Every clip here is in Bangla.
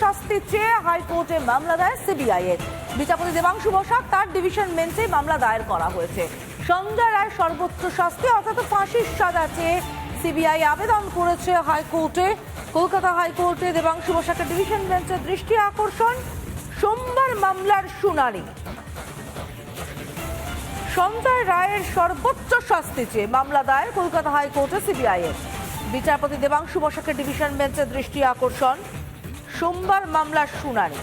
শাস্তি চেয়ে হাইকোর্টে মামলা দেয় সিবিআই এর। বিচারপতি দেবাংশু বসাক তার ডিভিশন বেঞ্চে মামলা দায়ের করা হয়েছে। সঞ্জয় রায় সর্বোচ্চ শাস্তি, অর্থাৎ ফাঁসির সাজা চেয়ে সিবিআই আবেদন করেছে হাইকোর্টে। কলকাতা হাইকোর্টে দেবাংশু বসাকের ডিভিশন বেঞ্চের দৃষ্টি আকর্ষণ, সোমবার মামলার শুনানি। সঞ্জয় রায়ের সর্বোচ্চ শাস্তি চেয়ে মামলা দায়ের কলকাতা হাইকোর্টে সিবিআই এর। বিচারপতি দেবাংশু বসাকের ডিভিশন বেঞ্চের দৃষ্টি আকর্ষণ সোমবার মামলার শুনানি।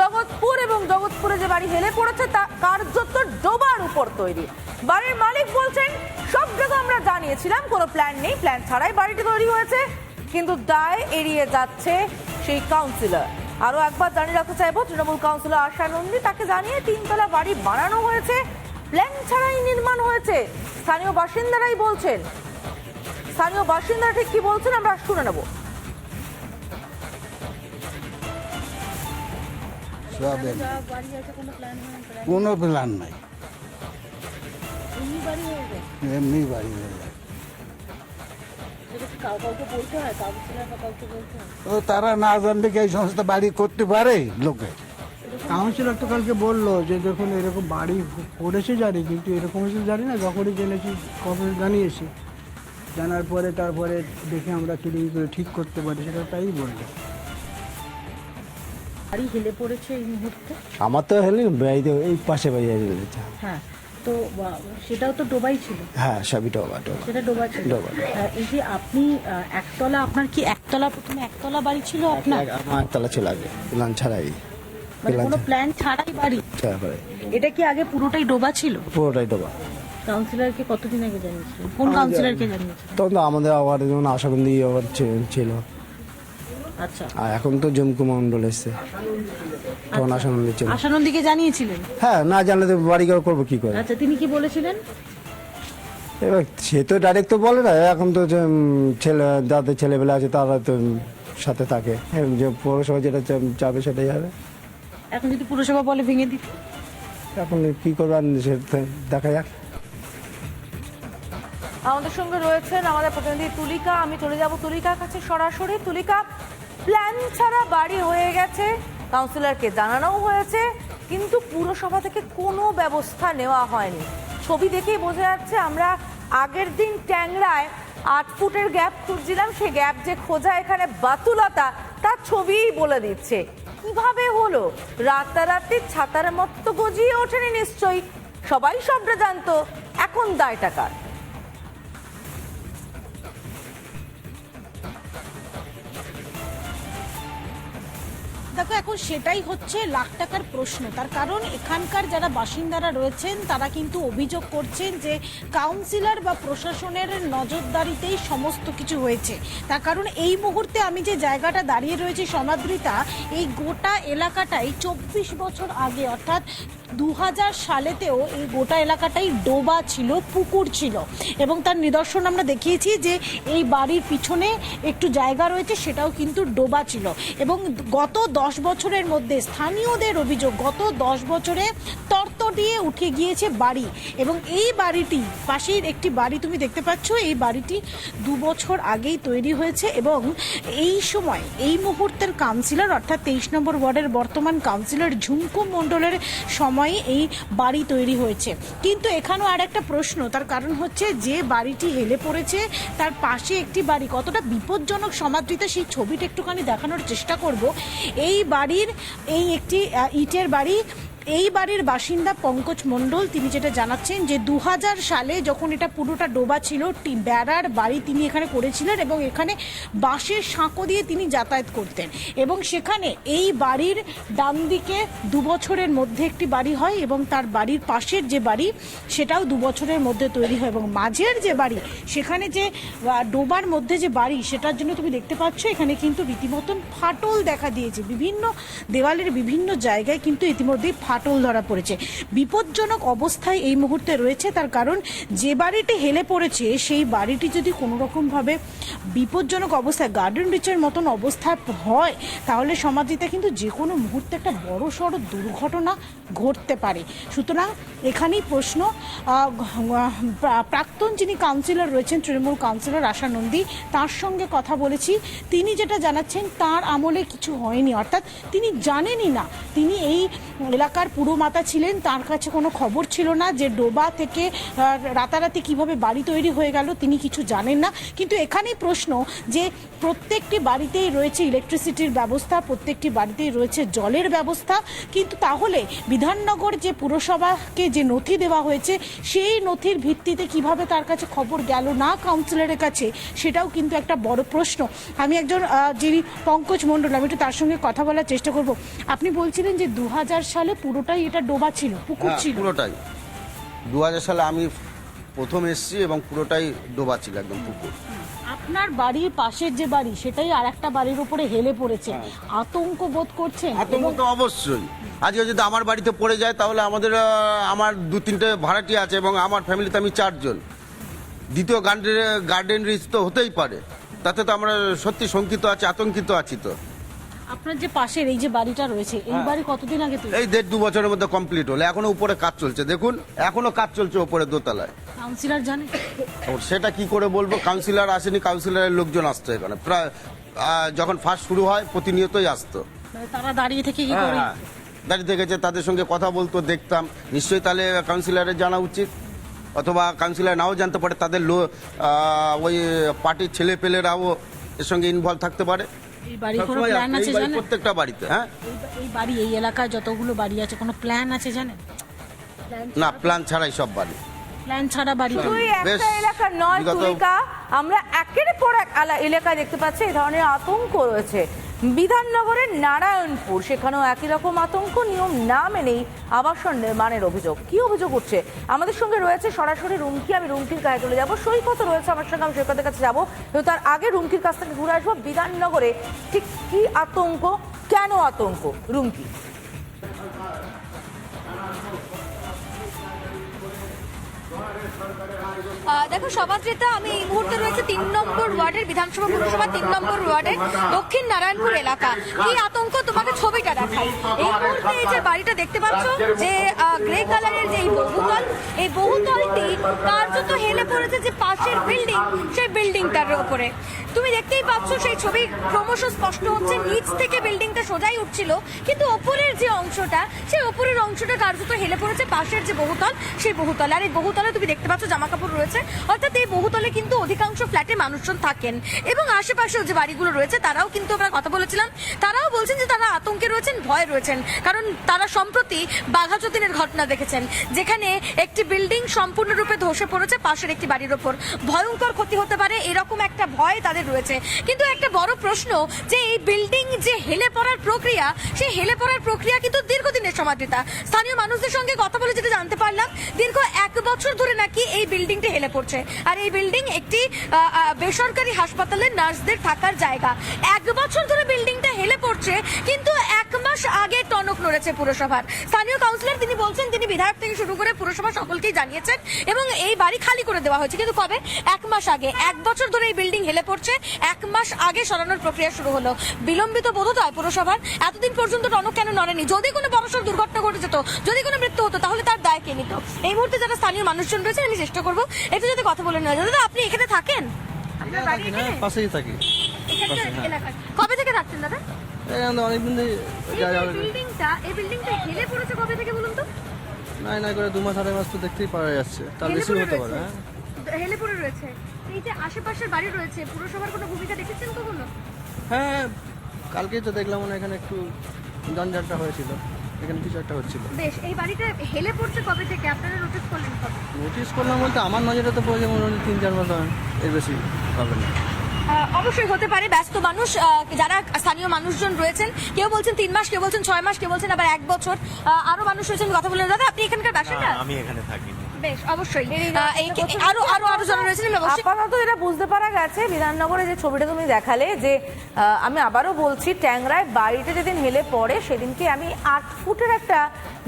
জগৎপুর এবং জগৎপুরে যে বাড়ি হেলে পড়েছে, তা কার্যত ডোবার উপর তৈরি। বাড়ির মালিক বলছেন, সব জায়গা আমরা জানিয়েছিলাম, কোনো প্ল্যান নেই প্ল্যান ছাড়াই বাড়িটি তৈরি হয়েছে, কিন্তু দায় এড়িয়ে যাচ্ছে সেই কাউন্সিলর আরও একবার জানিয়ে রাখতে চাইব, তৃণমূল কাউন্সিলর আশা নন্দী তাকে জানিয়ে তিনতলা বাড়ি বানানো হয়েছে প্ল্যান ছাড়াই নির্মাণ হয়েছে। স্থানীয় বাসিন্দারাই বলছেন। স্থানীয় বাসিন্দারা ঠিক কি বলছেন আমরা শুনে নেব। কোনো প্ল্যান নাই। এমনি বাড়ি হয়ে যায়। ও তারা না জানলে কি এই সমস্ত বাড়ি করতে পারে লোকে? কাউন্সিলর তো কালকে বলল যে দেখুন এরকম বাড়ি করেছে জানি কিন্তু এরকম হয়েছে জানি না যখনই জেনেছি কবে জানিয়েছি। জানার পরে তারপরে দেখে আমরা কি করে ঠিক করতে পারি সেটা তাই বলল। বাড়ি হেলে পড়েছে এই মুহূর্তে? আমার তো হেলি এই পাশে বাড়ি রয়েছে হ্যাঁ। তো সেটাও তো ডোবাই ছিল? হ্যাঁ সবই ডোবা ডোবা। সেটা ডোবা ছিল? ডোবা। এই যে আপনি একতলা আপনার কি একতলা প্রথমে একতলা বাড়ি ছিল আপনার? আমার একতলা ছিল আগে প্ল্যান ছাড়াই। মানে কোনো প্ল্যান ছাড়াই বাড়ি? এটা কি আগে পুরোটাই ডোবা ছিল? পুরোটাই ডোবা। কাউন্সিলরকে কতদিন আগে জানিয়েছিলেন? কোন কাউন্সিলরকে জানিয়েছিলেন? তখন তো আমাদের আবার যেমন আশাবন্দি আবার ছিল। আর এখন তো জমকু মন্ডল এসছে। তখন ছিল আশানন্দীকে জানিয়েছিলেন? হ্যাঁ না জানলে তো বাড়ি ঘর করব কি করে? আচ্ছা তিনি কি বলেছিলেন? এবার সে তো ডাইরেক্ট তো বলে না এখন তো ছেলে যাদের ছেলেবেলা আছে তারা তো সাথে থাকে। যে পৌরসভা যেটা চাবে সেটাই হবে। এখন যদি পুরসভা বলে ভেঙে দিতে? এখন কি করবে আর দেখা যাক। আমাদের সঙ্গে রয়েছেন আমাদের প্রতিনিধি তুলিকা আমি চলে যাব তুলিকার কাছে সরাসরি। তুলিকা প্ল্যান ছাড়া বাড়ি হয়ে গেছে। কাউন্সিলরকে জানানোও হয়েছে, কিন্তু পুরসভা থেকে কোনো ব্যবস্থা নেওয়া হয়নি। ছবি দেখেই বোঝা যাচ্ছে আমরা আগের দিন ট্যাংরায় আট ফুটের গ্যাপ খুঁজছিলাম, সেই গ্যাপ যে খোঁজা এখানে বাতুলতা তার ছবিই বলে দিচ্ছে। কীভাবে হলো? রাতারাতি ছাতার মতো গজিয়ে ওঠেনি নিশ্চয়ই? সবাই সবটা জানতো, এখন দায় টাকার দেখো, এখন সেটাই হচ্ছে লাখ টাকার প্রশ্ন। তার কারণ এখানকার যারা বাসিন্দারা রয়েছেন, তারা কিন্তু অভিযোগ করছেন যে কাউন্সিলর বা প্রশাসনের নজরদারিতেই সমস্ত কিছু হয়েছে। তার কারণ এই মুহূর্তে আমি যে জায়গাটা দাঁড়িয়ে রয়েছি সমাদৃতা, এই গোটা এলাকাটাই চব্বিশ বছর আগে, অর্থাৎ দু হাজার সালেতেও এই গোটা এলাকাটাই ডোবা ছিল, পুকুর ছিল। এবং তার নিদর্শন আমরা দেখিয়েছি যে এই বাড়ির পিছনে একটু জায়গা রয়েছে, সেটাও কিন্তু ডোবা ছিল। এবং গত দশ বছরের মধ্যে স্থানীয়দের অভিযোগ গত দশ বছরে তর্ত দিয়ে উঠে গিয়েছে বাড়ি এবং এই বাড়িটি, পাশের একটি বাড়ি তুমি দেখতে পাচ্ছ, এই বাড়িটি দু বছর আগেই তৈরি হয়েছে এবং এই সময় এই মুহূর্তের কাউন্সিলর অর্থাৎ তেইশ নম্বর ওয়ার্ডের বর্তমান কাউন্সিলর ঝুমকু মণ্ডলের সময়ে এই বাড়ি তৈরি হয়েছে। কিন্তু এখানেও আর একটা প্রশ্ন, তার কারণ হচ্ছে যে বাড়িটি হেলে পড়েছে, তার পাশে একটি বাড়ি, কতটা বিপজ্জনক সমাদৃত সেই ছবিটা একটুখানি দেখানোর চেষ্টা করব। এই বাড়ির, এই একটি ইটের বাড়ি এই বাড়ির বাসিন্দা পঙ্কজ মণ্ডল, তিনি যেটা জানাচ্ছেন যে দু হাজার সালে যখন এটা পুরোটা ডোবা ছিল বেড়ার বাড়ি তিনি এখানে করেছিলেন এবং এখানে বাঁশের সাঁকো দিয়ে তিনি যাতায়াত করতেন। এবং সেখানে এই বাড়ির ডান দিকে বছরের মধ্যে একটি বাড়ি হয় এবং তার বাড়ির পাশের যে বাড়ি, সেটাও দু বছরের মধ্যে তৈরি হয় এবং মাঝের যে বাড়ি, সেখানে যে ডোবার মধ্যে যে বাড়ি, সেটার জন্য তুমি দেখতে পাচ্ছ, এখানে কিন্তু রীতিমতন ফাটল দেখা দিয়েছে। বিভিন্ন দেওয়ালের বিভিন্ন জায়গায় কিন্তু ইতিমধ্যেই ফাটল ধরা পড়েছে। বিপজ্জনক অবস্থায় এই মুহূর্তে রয়েছে, তার কারণ যে বাড়িটি হেলে পড়েছে, সেই বাড়িটি যদি কোনো রকমভাবে বিপজ্জনক অবস্থায় গার্ডেন রিচের মতন অবস্থায় হয়, তাহলে সমাধিতে কিন্তু যে কোনো মুহূর্তে একটা বড় সড়ো দুর্ঘটনা ঘটতে পারে। সুতরাং এখানেই প্রশ্ন প্রাক্তন যিনি কাউন্সিলর রয়েছেন, তৃণমূল কাউন্সিলর আশা নন্দী, তার সঙ্গে কথা বলেছি। তিনি যেটা জানাচ্ছেন, তার আমলে কিছু হয়নি, অর্থাৎ তিনি জানেনই না তিনি এই এলাকার পুরোমাতা ছিলেন, তার কাছে কোনো খবর ছিল না যে ডোবা থেকে রাতারাতি কীভাবে বাড়ি তৈরি হয়ে গেল তিনি কিছু জানেন না। কিন্তু এখানেই প্রশ্ন যে প্রত্যেকটি বাড়িতেই রয়েছে ইলেকট্রিসিটির ব্যবস্থা, প্রত্যেকটি বাড়িতেই রয়েছে জলের ব্যবস্থা। কিন্তু তাহলে বিধাননগর যে পুরসভাকে যে নথি দেওয়া হয়েছে, সেই নথির ভিত্তিতে কীভাবে তার কাছে খবর গেল না কাউন্সিলরের কাছে, সেটাও কিন্তু একটা বড় প্রশ্ন। আমি একজন যিনি পঙ্কজ মণ্ডল, আমি একটু তার সঙ্গে কথা বলার চেষ্টা করব। আপনি বলছিলেন যে দু হাজার সালে পুরোটাই এটা ডোবা ছিল পুকুর হ্যাঁ, ছিল। পুরোটাই। দু হাজার সালে আমি প্রথম এসেছি এবং পুরোটাই ডোবা ছিল একদম পুকুর। আপনার বাড়ির পাশের যে বাড়ি সেটাই আর একটা বাড়ির উপরে হেলে পড়েছে। আতঙ্ক বোধ করছে আতঙ্ক তো অবশ্যই। আজকে যদি আমার বাড়িতে পড়ে যায় তাহলে আমাদের আমার দু তিনটে ভাড়াটি আছে এবং আমার ফ্যামিলিতে আমি চারজন। দ্বিতীয় গার্ডেন গার্ডেন রিচ তো হতেই পারে। তাতে তো আমরা সত্যি শঙ্কিত আছি আতঙ্কিত আছি তো। আপনার যে পাশের এই যে বাড়িটা রয়েছে এই বাড়ি কতদিন আগে তৈরি? এই দেড় দু বছরের মধ্যে কমপ্লিট হলো। এখনও উপরে কাজ চলছে। দেখুন এখনও কাজ চলছে উপরে দোতলায়। কাউন্সিলর জানে? সেটা কি করে বলব? কাউন্সিলর আসেনি কাউন্সিলরের লোকজন আসতো এখানে। প্রায় যখন ফার্স্ট শুরু হয় প্রতিনিয়তই আসতো। মানে তারা দাঁড়িয়ে থেকে কি করে? হ্যাঁ, দাঁড়িয়ে থেকেছে তাদের সঙ্গে কথা বলতো দেখতাম। নিশ্চয়ই তাহলে কাউন্সিলরের জানা উচিত। অথবা কাউন্সিলর নাও জানতে পারে তাদের ওই পার্টির ছেলে পেলেরাও এর সঙ্গে ইনভলভ থাকতে পারে। এই বাড়ি কোনো সবসময় প্ল্যান আছে এই বাড়ি জানেন? প্রত্যেকটা বাড়িতে হ্যাঁ? এই এই বাড়ি এই এলাকায় যতগুলো বাড়ি আছে কোনো প্ল্যান আছে জানেন? না প্ল্যান ছাড়াই সব বাড়ি। প্ল্যান ছাড়া বাড়ি তৈরি। শুধুই বেশ একটা এলাকা নয় বিগত- তুলিকা আমরা একের পর এক আলা- এলাকায় দেখতে পাচ্ছি এই ধরনের আতঙ্ক রয়েছে। বিধাননগরের নারায়ণপুর। সেখানেও একই রকম আতঙ্ক, নিয়ম না মেনেই আবাসন নির্মাণের অভিযোগ। কি অভিযোগ উঠছে? আমাদের সঙ্গে রয়েছে সরাসরি রুমকি। আমি রুমকির গায়ে চলে যাব। সৈকত রয়েছে আমার সঙ্গে, আমি সৈকতের কাছে যাব। কিন্তু তার আগে রুমকির কাছ থেকে ঘুরে আসব। বিধাননগরে ঠিক কি আতঙ্ক? কেন আতঙ্ক? রুমকি। দেখো সমাদ্রিতা আমি এই মুহূর্তে রয়েছে তিন নম্বর ওয়ার্ডের বিধানসভা, পুরসভা তিন নম্বর ওয়ার্ডের দক্ষিণ নারায়ণপুর এলাকা। কি আতঙ্ক? তোমাকে ছবিটা দেখাই। এই মুহূর্তে এই যে বাড়িটা দেখতে পাচ্ছ, যে গ্রে কালারের যে এই বহুতল, এই বহুতলটি কার্যত হেলে পড়েছে যে পাশের বিল্ডিং, সেই বিল্ডিংটার উপরে তুমি দেখতেই পাচ্ছ, সেই ছবি ক্রমশ স্পষ্ট হচ্ছে, নিচ থেকে বিল্ডিংটা সোজাই উঠছিল, কিন্তু ওপরের যে অংশটা, সেই ওপরের অংশটা কার্যত হেলে পড়েছে পাশের যে বহুতল, সেই বহুতল। আর এই বহুতলে তুমি দেখতে পাচ্ছ জামা কাপড় রয়েছে। অর্থাৎ এই বহুতলে কিন্তু অধিকাংশ ফ্ল্যাটে মানুষজন থাকেন। এবং আশেপাশেও যে বাড়িগুলো রয়েছে, তারাও কিন্তু আমরা কথা বলেছিলাম। তারাও বলছেন যে তারা আতঙ্কে রয়েছেন, ভয় রয়েছেন। কারণ তারা সম্প্রতি বাঘাযতীনের ঘটনা দেখেছেন, যেখানে একটি বিল্ডিং সম্পূর্ণরূপে ধসে পড়েছে পাশের একটি বাড়ির ওপর। ভয়ঙ্কর ক্ষতি হতে পারে, এরকম একটা ভয় তাদের রয়েছে। কিন্তু একটা বড় প্রশ্ন, যে এই বিল্ডিং যে হেলে পড়ার প্রক্রিয়া, সেই হেলে পড়ার প্রক্রিয়া কিন্তু দীর্ঘদিনের সমাধিতা। স্থানীয় মানুষদের সঙ্গে কথা বলে যেটা জানতে পারলাম, দীর্ঘ এক বছর ধরে নাকি এই বিল্ডিংটি হেলে পড়ছে। আর এই বিল্ডিং একটি বেসরকারি হাসপাতালের নার্সদের থাকার জায়গা। এক বছর ধরে বিল্ডিংটা হেলে পড়ছে, কিন্তু এক মাস আগে টনক নড়েছে পুরসভার। স্থানীয় কাউন্সিলর তিনি বলছেন, তিনি বিধায়ক থেকে শুরু করে পুরসভা সকলকেই জানিয়েছেন এবং এই বাড়ি খালি করে দেওয়া হয়েছে। কিন্তু কবে? এক মাস আগে। এক বছর ধরে এই বিল্ডিং হেলে পড়ছে, এক মাস আগে সরানোর প্রক্রিয়া শুরু হলো। বিলম্বিত বোধ হয় পুরসভার। এতদিন পর্যন্ত টনক কেন নড়েনি? যদি কোনো বড়সড় দুর্ঘটনা ঘটে যেত, যদি কোনো মৃত্যু হতো, তাহলে তার দায় কে নিত? এই মুহূর্তে যারা স্থানীয় মানুষজন রয়েছে আমি চেষ্টা করব একটু যাতে কথা বলে নেওয়া যায়। দাদা আপনি এখানে থাকেন? আপনার বাড়ি এখানে? পাশেই থাকি। এখানকার এলাকায়। কবে থেকে থাকছেন দাদা? এখানে অনেকদিন ধরে এই যা যে যাবে। বিল্ডিংটা এই বিল্ডিংটা হেলে পড়েছে কবে থেকে বলুন তো? নাই নাই করে দু মাস আড়াই মাস তো দেখতেই পারা যাচ্ছে। তার হেলে বেশি পড়ে হতে পারে রয়েছে। হ্যাঁ। হেলে পড়ে রয়েছে। এই যে আশেপাশের বাড়ি রয়েছে পুরসভার কোনো ভূমিকা দেখেছেন কখনো? হ্যাঁ কালকেই তো দেখলাম মনে হয় এখানে একটু জঞ্জালটা হয়েছিল। এখানে কিছু একটা হচ্ছিল। বেশ এই বাড়িটা হেলে পড়ছে কবে থেকে? আপনারা নোটিস করলেন কবে? নোটিস করলাম বলতে আমার নজরে তো পড়েছে মোটামুটি তিন চার মাস এর বেশি হবে না। অবশ্যই হতে পারে ব্যস্ত মানুষ যারা স্থানীয় মানুষজন রয়েছেন কেউ বলছেন তিন মাস কেউ বলছেন ছয় মাস কেউ বলছেন আবার এক বছর আরও মানুষ রয়েছেন কথা বলেন দাদা আপনি এখানকার বাসিন্দা? আমি এখানে থাকি বেশ অবশ্যই। আরও আরও আরও আপাতত এটা বুঝতে পারা গেছে বিধাননগরে যে ছবিটা তুমি দেখালে যে আমি আবারও বলছি ট্যাংরায় বাড়িতে যেদিন হেলে পড়ে সেদিনকে আমি আট ফুটের একটা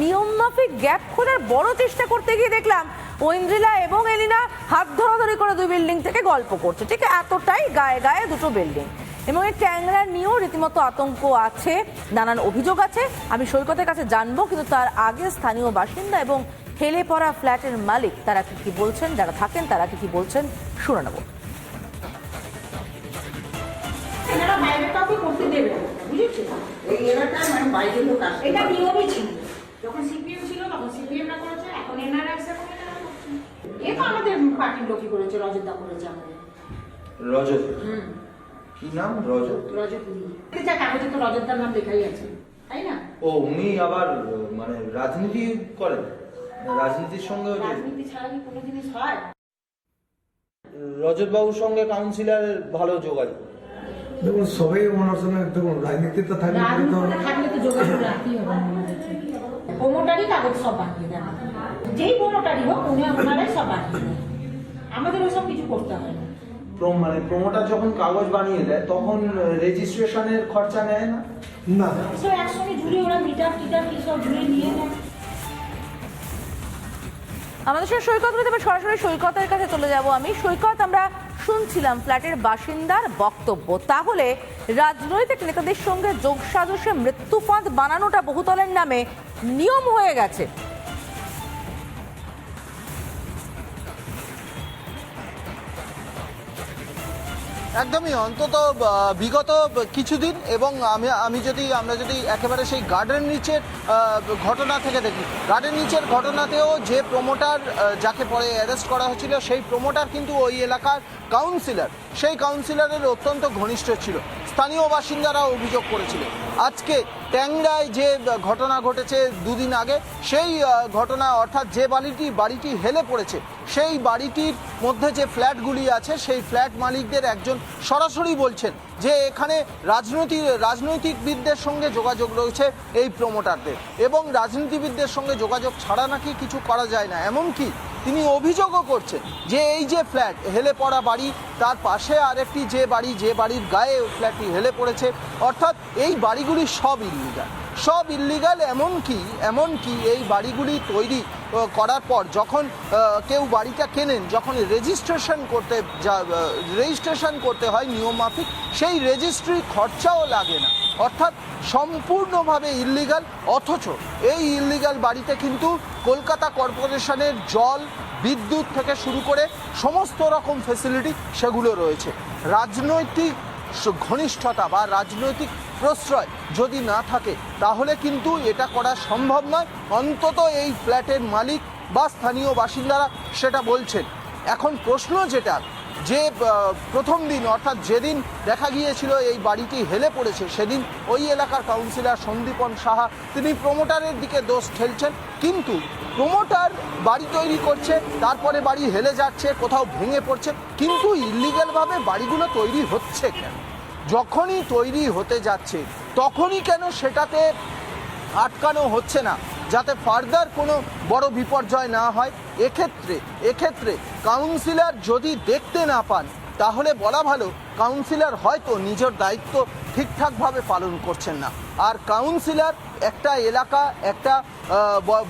নিয়মমাফিক গ্যাপ খোঁজার বড় চেষ্টা করতে গিয়ে দেখলাম ঐন্দ্রিলা এবং এলিনা হাত ধরাধরি করে দুই বিল্ডিং থেকে গল্প করছে। ঠিক আছে? এতটাই গায়ে গায়ে দুটো বিল্ডিং। এবং এই ট্যাংরা নিয়েও রীতিমতো আতঙ্ক আছে নানান অভিযোগ আছে। আমি সৈকতের কাছে জানব কিন্তু তার আগে স্থানীয় বাসিন্দা এবং হেলে পড়া ফ্ল্যাটের মালিক তারা কি কি বলছেন যারা থাকেন তারা কি কি বলছেন শুনে নেব। করতে দেবে না, বুঝেছ? এই এলাকায় মানে বাইরের লোক আসে এটা নিয়মই ছিল। যখন সিপিএম ছিল তখন সিপিএম করেছে এখন এনআরআই এখন এ তো আমাদের পার্টির লোকই করেছে রজতদা করেছে আমাদের। রজত? কি নাম? রজত? রজত যা কাগজে তো রজতদার নাম লেখাই আছে তাই না? ও উনি আবার মানে রাজনীতি করেন? রাজনীতির সঙ্গে রাজনীতি ছাড়া কি কোনো জিনিস হয়? রজত বাবুর সঙ্গে কাউন্সিলরের ভালো যোগাযোগ। দেখুন সবাই ওনার সঙ্গে দেখুন রাজনীতিতে থাকলে তো রাজনীতিতে থাকলে তো যোগাযোগ রাখতেই হবে আমাদের। কাগজ সব বানিয়ে দেন যেই প্রমোটারই হোক উনি ওনারাই সব বানিয়ে দেন আমাদের ওসব কিছু করতে হয় না। প্রম- মানে প্রমোটার যখন কাগজ বানিয়ে দেয় তখন রেজিস্ট্রেশনের খরচা নেয় না? না। সব একসঙ্গে ঝুলিয়ে ওরা মিটার টিটার সব ঝুলিয়ে নিয়ে নেয়। আমাদের সঙ্গে সৈকত এবার সরাসরি সৈকতের কাছে চলে যাব আমি। সৈকত, আমরা শুনছিলাম ফ্ল্যাটের বাসিন্দার বক্তব্য। তাহলে রাজনৈতিক নেতাদের সঙ্গে যোগসাজশে মৃত্যু ফাঁদ বানানোটা বহুতলের নামে নিয়ম হয়ে গেছে। একদমই, অন্তত বিগত কিছুদিন এবং আমি আমি যদি, আমরা যদি একেবারে সেই গার্ডেন নিচের ঘটনা থেকে দেখি গার্ডেন নিচের ঘটনাতেও যে প্রমোটার যাকে পরে অ্যারেস্ট করা হয়েছিল, সেই প্রমোটার কিন্তু ওই এলাকার কাউন্সিলর সেই কাউন্সিলরের অত্যন্ত ঘনিষ্ঠ ছিল। স্থানীয় বাসিন্দারা অভিযোগ করেছিল আজকে ট্যাংরায় যে ঘটনা ঘটেছে দুদিন আগে, সেই ঘটনা, অর্থাৎ যে বাড়িটি বাড়িটি হেলে পড়েছে, সেই বাড়িটির মধ্যে যে ফ্ল্যাটগুলি আছে, সেই ফ্ল্যাট মালিকদের একজন সরাসরি বলছেন যে এখানে রাজনৈতিক রাজনৈতিকবিদদের সঙ্গে যোগাযোগ রয়েছে এই প্রমোটারদের এবং রাজনীতিবিদদের সঙ্গে যোগাযোগ ছাড়া নাকি কিছু করা যায় না। এমনকি তিনি অভিযোগও করছেন যে এই যে ফ্ল্যাট, হেলে পড়া বাড়ি, তার পাশে আরেকটি যে বাড়ি, যে বাড়ির গায়ে ফ্ল্যাটটি হেলে পড়েছে। অর্থাৎ এই বাড়িগুলি সব ইল্লিগাল সব ইল্লিগাল এমনকি এমনকি এই বাড়িগুলি তৈরি করার পর যখন কেউ বাড়িটা কেনেন, যখন রেজিস্ট্রেশন করতে যা রেজিস্ট্রেশন করতে হয় নিয়ম মাফিক সেই রেজিস্ট্রি খরচাও লাগে না। অর্থাৎ সম্পূর্ণভাবে ইল্লিগাল অথচ এই ইল্লিগাল বাড়িতে কিন্তু কলকাতা কর্পোরেশনের জল, বিদ্যুৎ থেকে শুরু করে সমস্ত রকম ফেসিলিটি সেগুলো রয়েছে। রাজনৈতিক ঘনিষ্ঠতা বা রাজনৈতিক প্রশ্রয় যদি না থাকে, তাহলে কিন্তু এটা করা সম্ভব নয়। অন্তত এই ফ্ল্যাটের মালিক বা স্থানীয় বাসিন্দারা সেটা বলছেন। এখন প্রশ্ন যেটা যে প্রথম দিন, অর্থাৎ যেদিন দেখা গিয়েছিল এই বাড়িটি হেলে পড়েছে, সেদিন ওই এলাকার কাউন্সিলর সন্দীপন সাহা, তিনি প্রমোটারের দিকে দোষ ঠেলছেন। কিন্তু প্রমোটার বাড়ি তৈরি করছে, তারপরে বাড়ি হেলে যাচ্ছে, কোথাও ভেঙে পড়ছে, কিন্তু ইলিগালভাবে বাড়িগুলো তৈরি হচ্ছে কেন? যখনই তৈরি হতে যাচ্ছে, তখনই কেন সেটাতে আটকানো হচ্ছে না? যাতে ফার্দার কোনো বড় বিপর্যয় না হয়। এক্ষেত্রে এক্ষেত্রে কাউন্সিলর যদি দেখতে না পান, তাহলে বলা ভালো কাউন্সিলর হয়তো নিজের দায়িত্ব ঠিকঠাকভাবে পালন করছেন না। আর কাউন্সিলর একটা এলাকা, একটা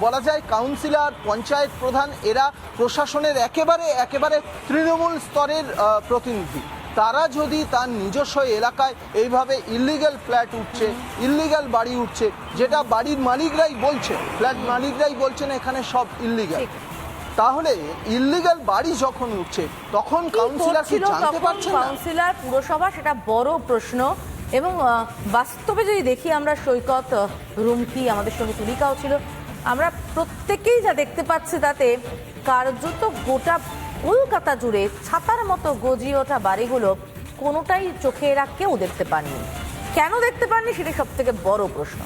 বলা যায় কাউন্সিলর পঞ্চায়েত প্রধান, এরা প্রশাসনের একেবারে একেবারে তৃণমূল স্তরের প্রতিনিধি। তারা যদি তার নিজস্ব এলাকায় এইভাবে ইল্লিগাল ফ্ল্যাট উঠছে ইল্লিগাল বাড়ি উঠছে যেটা বাড়ির মালিকরাই বলছে ফ্ল্যাট মালিকরাই বলছেন এখানে সব ইল্লিগাল তাহলে ইল্লিগাল বাড়ি যখন উঠছে তখন কাউন্সিলর কি জানতে পারছেন না? কাউন্সিলর পুরসভা সেটা বড় প্রশ্ন এবং বাস্তবে যদি দেখি আমরা সৈকত রুমকি আমাদের সঙ্গে তুলিকাও ছিল আমরা প্রত্যেকেই যা দেখতে পাচ্ছি তাতে কার্যত গোটা কলকাতা জুড়ে ছাতার মতো গজিয়ে ওঠা বাড়িগুলো কোনোটাই চোখে এরা কেউ দেখতে পাননি। কেন দেখতে পাননি সেটা সব থেকে বড় প্রশ্ন।